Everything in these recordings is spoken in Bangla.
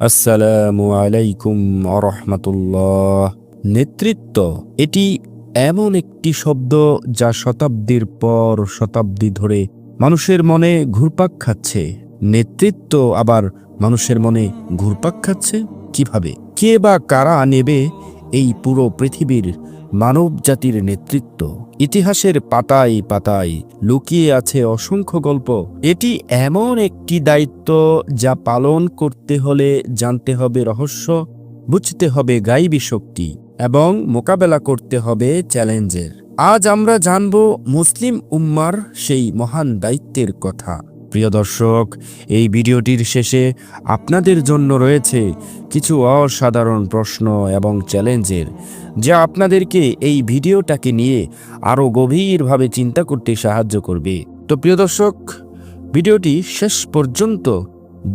আসসালামু আলাইকুম আরহামতুল্লাহ। নেতৃত্ব, এটি এমন একটি শব্দ যা শতাব্দীর পর শতাব্দী ধরে মানুষের মনে ঘুরপাক খাচ্ছে। নেতৃত্ব আবার মানুষের মনে ঘুরপাক খাচ্ছে? কীভাবে? কে বা কারা নেবে এই পুরো পৃথিবীর মানব জাতির নেতৃত্ব। ইতিহাসের পাতায় পাতায় লুকিয়ে আছে অসংখ্য গল্প। এটি এমন একটি দায়িত্ব যা পালন করতে হলে জানতে হবে রহস্য, বুঝতে হবে গাইবী শক্তি এবং মোকাবেলা করতে হবে চ্যালেঞ্জের। আজ আমরা জানব মুসলিম উম্মার সেই মহান দায়িত্বের কথা। প্রিয় দর্শক, এই ভিডিওটির শেষে আপনাদের জন্য রয়েছে কিছু অসাধারণ প্রশ্ন এবং চ্যালেঞ্জের, যা আপনাদেরকে এই ভিডিওটাকে নিয়ে আরও গভীরভাবে চিন্তা করতে সাহায্য করবে। তো প্রিয় দর্শক, ভিডিওটি শেষ পর্যন্ত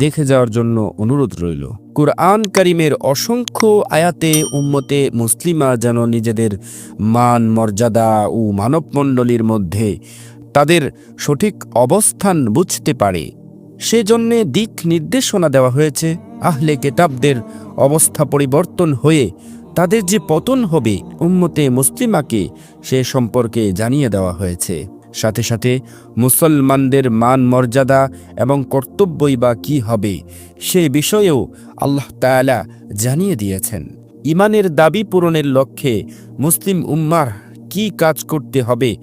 দেখে যাওয়ার জন্য অনুরোধ রইল। কুরআন করিমের অসংখ্য আয়াতে উম্মতে মুসলিমা যেন নিজেদের মান, মর্যাদা ও মানবমণ্ডলীর মধ্যে তাদের সঠিক অবস্থান বুঝতে পারে। সেজন্যে দিক নির্দেশনা দেওয়া হয়েছে, আহলে কেতাবদের অবস্থা পরিবর্তন হয়ে তাদের যে পতন হবে উম্মতে মুসলিমাকে সে সম্পর্কে জানিয়ে দেওয়া হয়েছে। সাথে সাথে মুসলমানদের মান মর্যাদা এবং কর্তব্যই বা কী হবে সে বিষয়েও আল্লাহ তায়ালা জানিয়ে দিয়েছেন। ইমানের দাবি পূরণের লক্ষ্যে মুসলিম উম্মার কি কাজ করতে হবে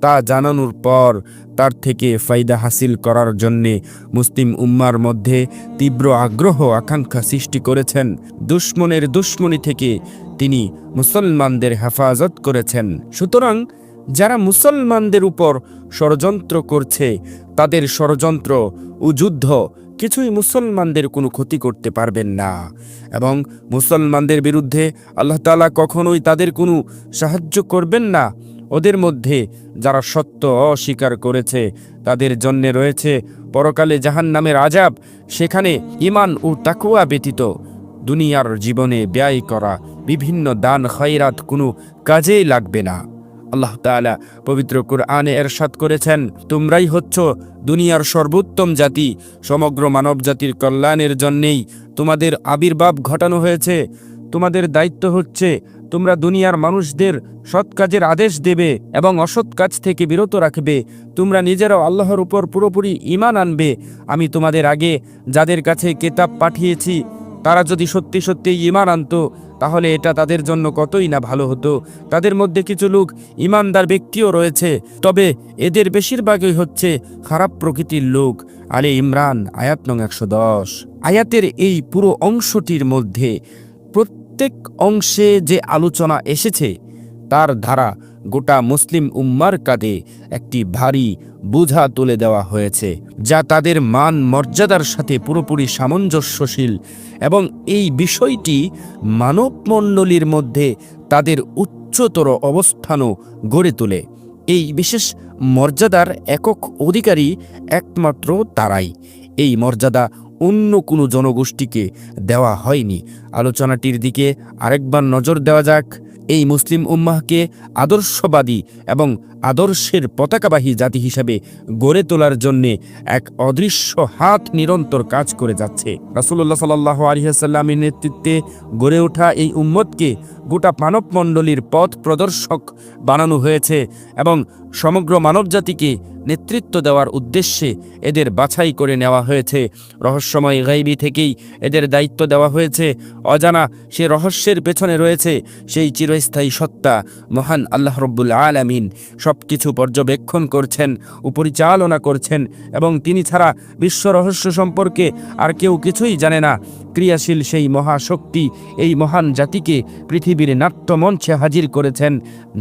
তা জানানোর পর তার থেকে ফায়দা হাসিল করার জন্যে মুসলিম উম্মার মধ্যে তীব্র আগ্রহ, আকাঙ্ক্ষা সৃষ্টি করেছেন। দুশ্মনের দুশ্মনী থেকে তিনি মুসলমানদের হেফাজত করেছেন। সুতরাং যারা মুসলমানদের উপর ষড়যন্ত্র করছে, তাদের ষড়যন্ত্র ও যুদ্ধ কিছুই মুসলমানদের কোনো ক্ষতি করতে পারবেন না এবং মুসলমানদের বিরুদ্ধে আল্লাহ তালা কখনোই তাদের কোনো সাহায্য করবেন না। ওদের মধ্যে যারা সত্য অস্বীকার করেছে, তাদের জন্যে রয়েছে পরকালে জাহান নামের আজাব সেখানে ইমান ও তাকুয়া ব্যতীত। দুনিয়ার জীবনে ব্যয় করা বিভিন্ন দান, খয়রাত কোনো কাজেই লাগবে না। আল্লাহ তাআলা পবিত্র কুরআনে এরশাদ করেছেন, তোমরাই হচ্ছ দুনিয়ার সর্বোত্তম জাতি, সমগ্র মানব জাতির কল্যাণের জন্যেই তোমাদের আবির্ভাব ঘটানো হয়েছে। তোমাদের দায়িত্ব হচ্ছে তোমরা দুনিয়ার মানুষদের সৎ কাজের আদেশ দেবে এবং অসৎ কাজ থেকে বিরত রাখবে। তোমরা নিজেরাও আল্লাহর উপর পুরোপুরি ঈমান আনবে। আমি তোমাদের আগে যাদের কাছে কেতাব পাঠিয়েছি, তারা যদি সত্যি সত্যি ঈমান আনতো, তাহলে এটা তাদের জন্য কতই না ভালো হতো। তাদের মধ্যে কিছু লোক ইমানদার ব্যক্তিও রয়েছে, তবে এদের বেশিরভাগই হচ্ছে খারাপ প্রকৃতির লোক। আলে ইমরান, আয়াত নং একশো দশ। আয়াতের এই পুরো অংশটির মধ্যে প্রত্যেক অংশে যে আলোচনা এসেছে, তার ধারা গোটা মুসলিম উম্মার কাঁধে একটি ভারী বোঝা তুলে দেওয়া হয়েছে, যা তাদের মান মর্যাদার সাথে পুরোপুরি সামঞ্জস্যশীল এবং এই বিষয়টি মানবমণ্ডলীর মধ্যে তাদের উচ্চতর অবস্থানও গড়ে তোলে। এই বিশেষ মর্যাদার একক অধিকারী একমাত্র তারাই। এই মর্যাদা অন্য কোনো জনগোষ্ঠীকে দেওয়া হয়নি। আলোচনাটির দিকে আরেকবার নজর দেওয়া যাক। এই মুসলিম উম্মাহকে আদর্শবাদী এবং আদর্শের পতাকাবাহী জাতি হিসাবে গড়ে তোলার জন্যে এক অদৃশ্য হাত নিরন্তর কাজ করে যাচ্ছে। রাসুল্লাহ সাল্লাহ আলহিহাসাল্লামের নেতৃত্বে গড়ে ওঠা এই উম্মতকে গোটা মানবমণ্ডলীর পথ প্রদর্শক বানানো হয়েছে এবং সমগ্র মানবজাতিকে নেতৃত্ব দেওয়ার উদ্দেশ্যে এদের বাছাই করে নেওয়া হয়েছে। রহস্যময় গাইবি থেকেই এদের দায়িত্ব দেওয়া হয়েছে। অজানা সে রহস্যের পেছনে রয়েছে সেই চিরস্থায়ী সত্তা, মহান আল্লাহ রব্বুল আলামিন। সব কিছু পর্যবেক্ষণ করছেন ও পরিচালনা করছেন এবং তিনি ছাড়া বিশ্ব রহস্য সম্পর্কে আর কেউ কিছুই জানে না। ক্রিয়াশীল সেই মহাশক্তি, এই মহান জাতিকে পৃথিবীর নাট্যমঞ্চে হাজির করেছেন,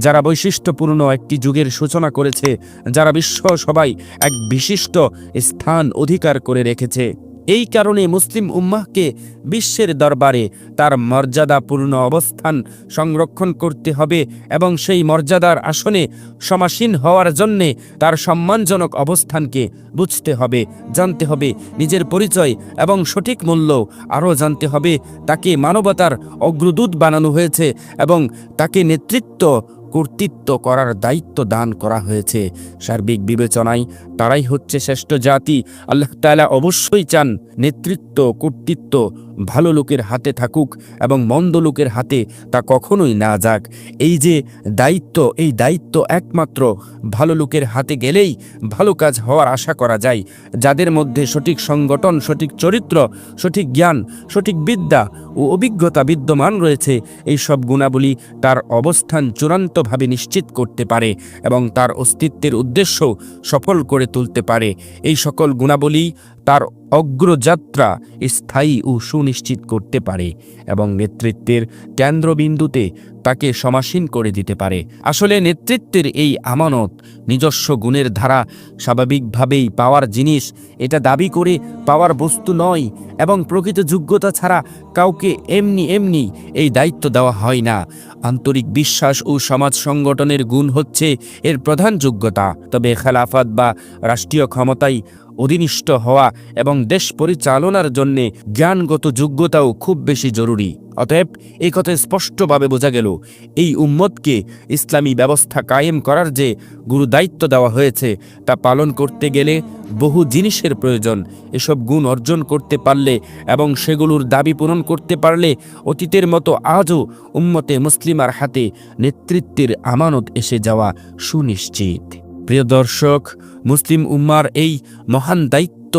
যারা বৈশিষ্ট্যপূর্ণ একটি যুগের সূচনা করেছে, যারা বিশ্ব সবাই এক বিশিষ্ট স্থান অধিকার করে রেখেছে। এই কারণে মুসলিম উম্মাহকে বিশ্বের দরবারে তার মর্যাদাপূর্ণ অবস্থান সংরক্ষণ করতে হবে এবং সেই মর্যাদার আসনে সমাসীন হওয়ার জন্যে তার সম্মানজনক অবস্থানকে বুঝতে হবে, জানতে হবে, নিজের পরিচয় এবং সঠিক মূল্য আরও জানতে হবে। তাকে মানবতার অগ্রদূত বানানো হয়েছে এবং তাকে নেতৃত্ব কর্তৃত্ব করার দায়িত্ব দান করা হয়েছে। সার্বিক বিবেচনায় তারাই হচ্ছে শ্রেষ্ঠ জাতি। আল্লাহ তালা অবশ্যই চান নেতৃত্ব, কর্তৃত্ব ভালো লোকের হাতে থাকুক এবং মন্দ লোকের হাতে তা কখনোই না যাক। এই যে দায়িত্ব, এই দায়িত্ব একমাত্র ভালো লোকের হাতে গেলেই ভালো কাজ হওয়ার আশা করা যায়। যাদের মধ্যে সঠিক সংগঠন, সঠিক চরিত্র, সঠিক জ্ঞান, সঠিক বিদ্যা ও অভিজ্ঞতা বিদ্যমান রয়েছে, এই সব গুণাবলী তার অবস্থান চূড়ান্তভাবে নিশ্চিত করতে পারে এবং তার অস্তিত্বের উদ্দেশ্য সফল করে তুলতে পারে। এই সকল গুণাবলী তার অগ্রযাত্রা স্থায়ী ও সুনিশ্চিত করতে পারে এবং নেতৃত্বের কেন্দ্রবিন্দুতে তাকে সমাসীন করে দিতে পারে। আসলে নেতৃত্বের এই আমানত নিজস্ব গুণের ধারা স্বাভাবিকভাবেই পাওয়ার জিনিস, এটা দাবি করে পাওয়ার বস্তু নয় এবং প্রকৃত যোগ্যতা ছাড়া কাউকে এমনি এমনি এই দায়িত্ব দেওয়া হয় না। আন্তরিক বিশ্বাস ও সমাজ সংগঠনের গুণ হচ্ছে এর প্রধান যোগ্যতা। তবে খেলাফত বা রাষ্ট্রীয় ক্ষমতায় অধীনিষ্ঠ হওয়া এবং দেশ পরিচালনার জন্য জ্ঞানগত যোগ্যতাও খুব বেশি জরুরি। অতএব এই কথা স্পষ্টভাবে বোঝা গেল, এই উম্মতকে ইসলামী ব্যবস্থা কায়েম করার যে গুরু দায়িত্ব দেওয়া হয়েছে, তা পালন করতে গেলে বহু জিনিসের প্রয়োজন। এসব গুণ অর্জন করতে পারলে এবং সেগুলোর দাবি পূরণ করতে পারলে অতীতের মতো আজও উম্মতে মুসলিমার হাতে নেতৃত্বের আমানত এসে যাওয়া সুনিশ্চিত। প্রিয় দর্শক, মুসলিম উম্মার এই মহান দায়িত্ব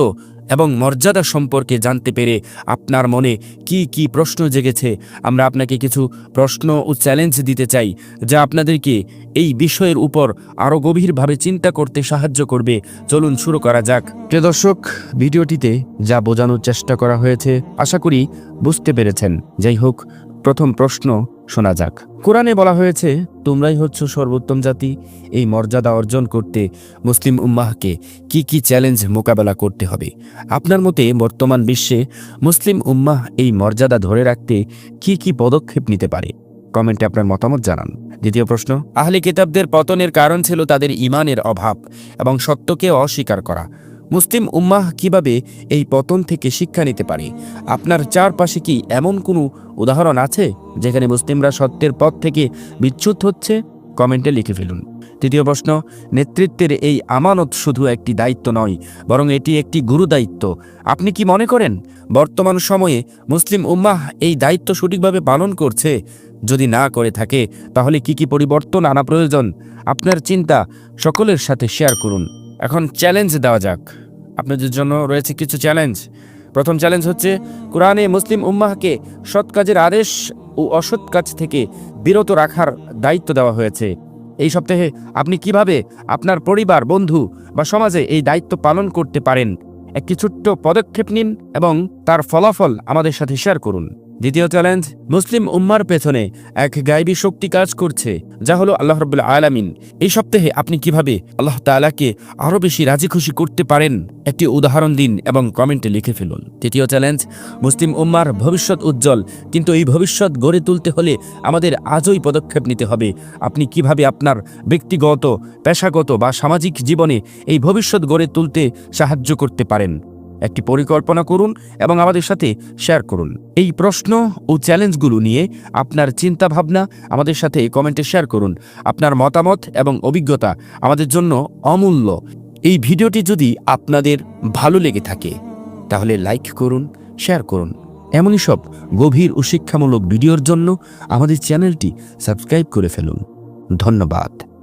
এবং মর্যাদা সম্পর্কে জানতে পেরে আপনার মনে কি কি প্রশ্ন জেগেছে? আমরা আপনাকে কিছু প্রশ্ন ও চ্যালেঞ্জ দিতে চাই, যা আপনাদেরকে এই বিষয়ের উপর আরও গভীরভাবে চিন্তা করতে সাহায্য করবে। চলুন শুরু করা যাক। প্রিয় দর্শক, ভিডিওটিতে যা বোঝানোর চেষ্টা করা হয়েছে, আশা করি বুঝতে পেরেছেন। যাই হোক, প্রথম প্রশ্ন শোনা যাক। কোরআনে বলা হয়েছে, তোমরাই হচ্ছ সর্বোত্তম জাতি। এই মর্যাদা অর্জন করতে মুসলিম উম্মাহকে কি কি চ্যালেঞ্জ মোকাবেলা করতে হবে? আপনার মতে বর্তমান বিশ্বে মুসলিম উম্মাহ এই মর্যাদা ধরে রাখতে কি কি পদক্ষেপ নিতে পারে? কমেন্টে আপনার মতামত জানান। দ্বিতীয় প্রশ্ন, আহলে কিতাবদের পতনের কারণ ছিল তাদের ইমানের অভাব এবং সত্যকে অস্বীকার করা। মুসলিম উম্মাহ কীভাবে এই পতন থেকে শিক্ষা নিতে পারে? আপনার চারপাশে কি এমন কোনো উদাহরণ আছে যেখানে মুসলিমরা সত্যের পথ থেকে বিচ্যুত হচ্ছে? কমেন্টে লিখে ফেলুন। তৃতীয় প্রশ্ন, নেতৃত্বের এই আমানত শুধু একটি দায়িত্ব নয়, বরং এটি একটি গুরু দায়িত্ব। আপনি কি মনে করেন, বর্তমান সময়ে মুসলিম উম্মাহ এই দায়িত্ব সঠিকভাবে পালন করছে? যদি না করে থাকে, তাহলে কি কি পরিবর্তন আনা প্রয়োজন? আপনার চিন্তা সকলের সাথে শেয়ার করুন। এখন চ্যালেঞ্জ দেওয়া যাক। আপনাদের জন্য রয়েছে কিছু চ্যালেঞ্জ প্রথম চ্যালেঞ্জ হচ্ছে, কোরআনে মুসলিম উম্মাহকে সৎ কাজের আদেশ ও অসৎ কাজ থেকে বিরত রাখার দায়িত্ব দেওয়া হয়েছে। এই সপ্তাহে আপনি কীভাবে আপনার পরিবার, বন্ধু বা সমাজে এই দায়িত্ব পালন করতে পারেন? একটি ছোট্ট পদক্ষেপ নিন এবং তার ফলাফল আমাদের সাথে শেয়ার করুন। দ্বিতীয় চ্যালেঞ্জ, মুসলিম উম্মার পেছনে এক গাইবী শক্তি কাজ করছে, যা হলো আল্লাহ রবুল্লা আলামিন। এই সপ্তাহে আপনি কীভাবে আল্লাহ তালাকে আরও বেশি রাজি খুশি করতে পারেন? একটি উদাহরণ দিন এবং কমেন্টে লিখে ফেলুন। তৃতীয় চ্যালেঞ্জ, মুসলিম উম্মার ভবিষ্যৎ উজ্জ্বল, কিন্তু এই ভবিষ্যৎ গড়ে তুলতে হলে আমাদের আজই পদক্ষেপ নিতে হবে। আপনি কীভাবে আপনার ব্যক্তিগত, পেশাগত বা সামাজিক জীবনে এই ভবিষ্যৎ গড়ে তুলতে সাহায্য করতে পারেন? একটি পরিকল্পনা করুন এবং আমাদের সাথে শেয়ার করুন। এই প্রশ্ন ও চ্যালেঞ্জগুলো নিয়ে আপনার চিন্তা ভাবনা আমাদের সাথে কমেন্টে শেয়ার করুন। আপনার মতামত এবং অভিজ্ঞতা আমাদের জন্য অমূল্য। এই ভিডিওটি যদি আপনাদের ভালো লেগে থাকে, তাহলে লাইক করুন শেয়ার করুন। এমনই সব গভীর ও শিক্ষামূলক ভিডিওর জন্য আমাদের চ্যানেলটি সাবস্ক্রাইব করে ফেলুন। ধন্যবাদ।